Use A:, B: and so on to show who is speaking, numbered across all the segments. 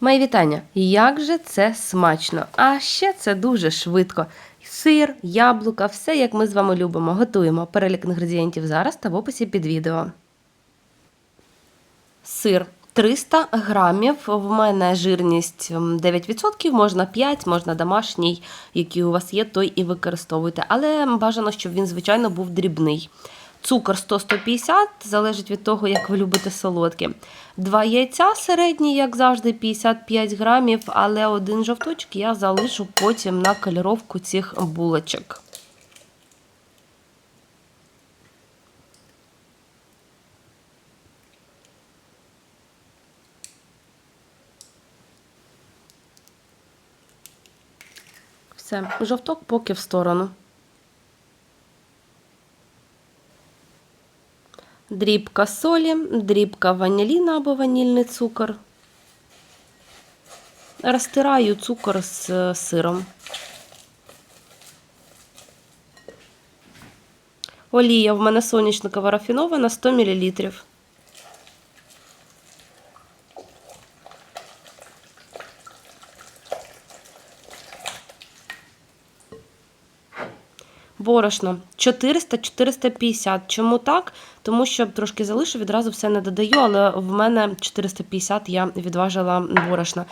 A: Мої вітання! Як же це смачно! А ще це дуже швидко. Сир, яблука, все як ми з вами любимо. Готуємо. Перелік інгредієнтів зараз та в описі під відео. Сир 300 грамів. В мене жирність 9%, можна 5, можна домашній, який у вас є, той і використовуйте. Але бажано, щоб він, звичайно, був дрібний. Цукор 100-150, залежить від того, як ви любите солодке. Два яйця середні, як завжди, 55 грамів, але один жовточок я залишу потім на кольоровку цих булочок. Все, жовток поки в сторону. Дрібка солі, дрібка ваніліна або ванільний цукор. Розтираю цукор з е, сиром. Олія в мене соняшникова рафінована 100 мл. Борошно 400-450. Чому так? Тому що трошки залишу, відразу все не додаю, але в мене 450 я відважила борошна.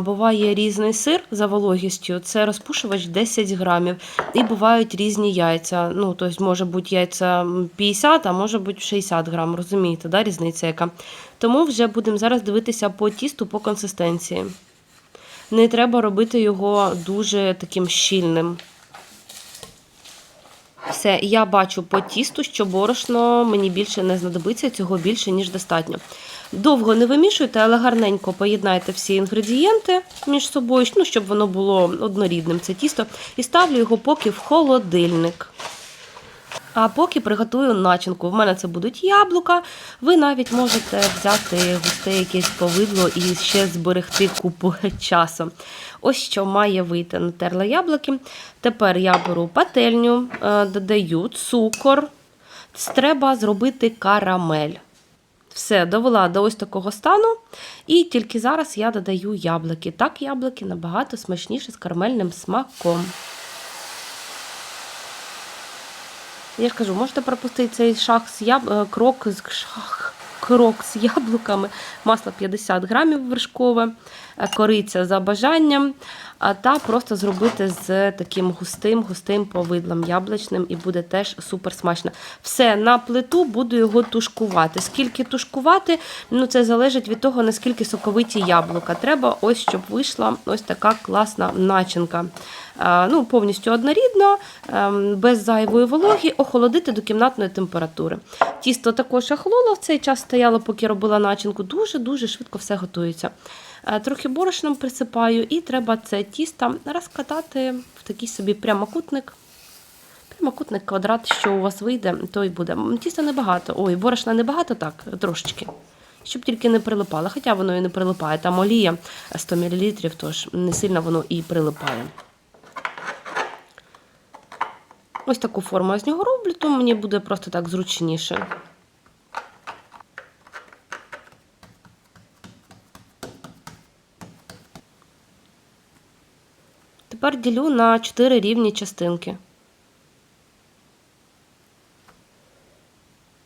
A: Буває різний сир за вологістю, це розпушувач 10 грамів. І бувають різні яйця. Ну, тобто, може бути яйця 50, а може бути 60 грам. Розумієте, да, різниця яка? Тому вже будемо зараз дивитися по тісту, по консистенції. Не треба робити його дуже таким щільним. Все, я бачу по тісту, що борошно мені більше не знадобиться, цього більше, ніж достатньо. Довго не вимішуйте, але гарненько поєднайте всі інгредієнти між собою, ну, щоб воно було однорідним, це тісто. І ставлю його поки в холодильник. А поки приготую начинку. В мене це будуть яблука. Ви навіть можете взяти густе якесь повидло і ще зберегти купу часу. Ось що має вийти. Натерла яблуки. Тепер я беру пательню, е, додаю цукор. Треба зробити карамель. Все, довела до ось такого стану. І тільки зараз я додаю яблуки. Так, яблуки набагато смачніше з карамельним смаком. Я ж кажу, можете пропустити цей шаг з яб... е, крок з шаг. Крок з яблуками, масло 50 грамів вершкове, е, кориця за бажанням, та просто зробити з таким густим, густим повидлом яблучним і буде теж супер смачно. Все на плиту буду його тушкувати. Скільки тушкувати, ну це залежить від того, наскільки соковиті яблука. Треба ось, щоб вийшла ось така класна начинка. Е, Ну, повністю однорідно, ем, без зайвої вологи, охолодити до кімнатної температури. Тісто також охололо в цей час стояло, поки робила начинку. Дуже-дуже швидко все готується. Е, Трохи борошном присипаю, і треба це тісто розкатати в такий собі прямокутник. Прямокутник квадрат, що у вас вийде, то й буде. Тіста небагато. Ой, борошна небагато, так, трошечки. Щоб тільки не прилипало. Хоча воно і не прилипає. Там олія 100 мл, тож не сильно воно і прилипає. Ось таку форму я з нього роблю, то мені буде просто так зручніше. Тепер ділю на 4 рівні частинки.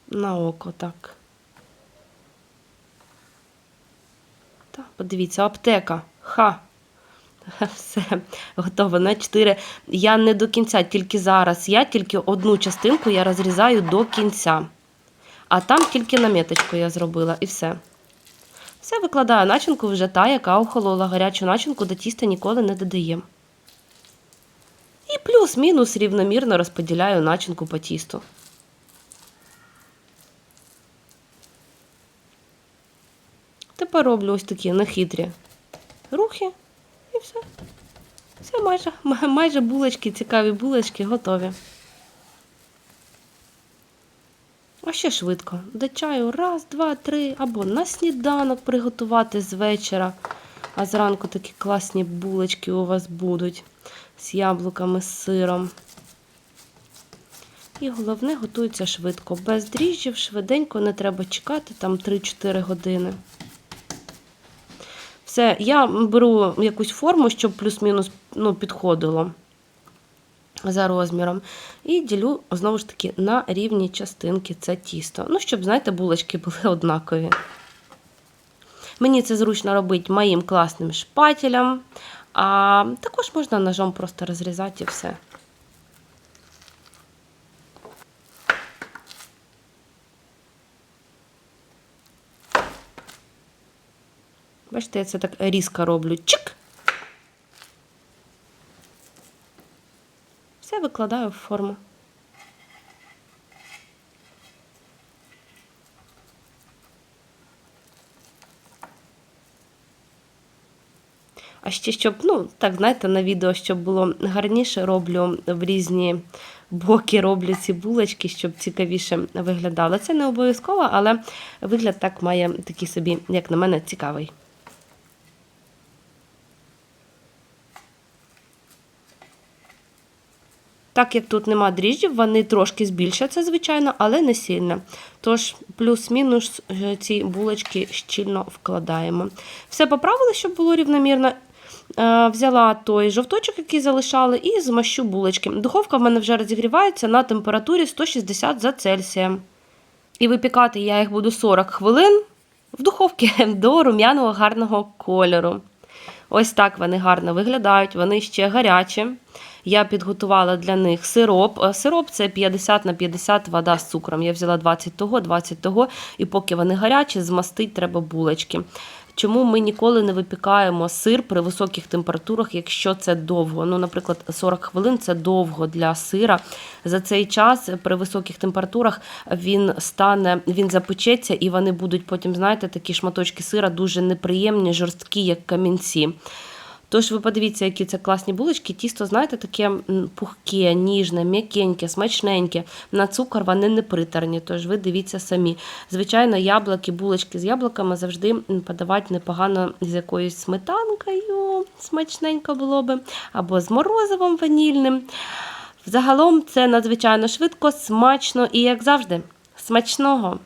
A: На око, так. Так, подивіться, аптека. Ха! Все, готово на 4. Я не до кінця, тільки зараз. Я тільки одну частинку я розрізаю до кінця. А там тільки наметочку я зробила і все. Все викладаю начинку вже та, яка охолола. Гарячу начинку до тіста ніколи не додаємо. І плюс-мінус рівномірно розподіляю начинку по тісту. Тепер роблю ось такі нехитрі рухи. І все. Все майже, ма- майже булочки, цікаві булочки готові. А ще швидко. До чаю раз, два, три, або на сніданок приготувати з вечора. А зранку такі класні булочки у вас будуть з яблуками, з сиром. І головне, готується швидко. Без дріжджів, швиденько, не треба чекати там 3-4 години. Все, я беру якусь форму, щоб плюс-мінус ну, підходило за розміром. І ділю знову ж таки на рівні частинки це тісто. Ну, щоб, знаєте, булочки були однакові. Мені це зручно робити моїм класним шпателем. А також можна ножом просто розрізати і все. Бачите, я це так різко роблю. Чик! Все викладаю в форму. А ще щоб, ну, так, знаєте, на відео, щоб було гарніше, роблю в різні боки, роблю ці булочки, щоб цікавіше виглядало. Це не обов'язково, але вигляд так має такий собі, як на мене, цікавий. Так як тут нема дріжджів, вони трошки збільшаться, звичайно, але не сильно. Тож, плюс-мінус е, ці булочки щільно вкладаємо. Все поправили, щоб було рівномірно. Е, Взяла той жовточок, який залишали, і змащу булочки. Духовка в мене вже розігрівається на температурі 160 за Цельсієм. І випікати я їх буду 40 хвилин в духовці до рум'яного гарного кольору. Ось так вони гарно виглядають, вони ще гарячі. Я підготувала для них сироп. Е, Сироп це 50 на 50 вода з цукром. Я взяла 20 того, 20 того, і поки вони гарячі, змастить треба булочки. Чому ми ніколи не випікаємо сир при високих температурах, якщо це довго? Ну, наприклад, 40 хвилин це довго для сира. За цей час при високих температурах він стане, він запечеться, і вони будуть потім, знаєте, такі шматочки сира дуже неприємні, жорсткі, як камінці. Тож ви подивіться, які це класні булочки. Тісто, знаєте, таке пухке, ніжне, м'якеньке, смачненьке. На цукор вони не притерні, тож ви дивіться самі. Звичайно, яблуки, булочки з яблуками завжди подавати непогано з якоюсь сметанкою, смачненько було би, або з морозивом ванільним. Загалом це надзвичайно швидко, смачно і, як завжди, смачного!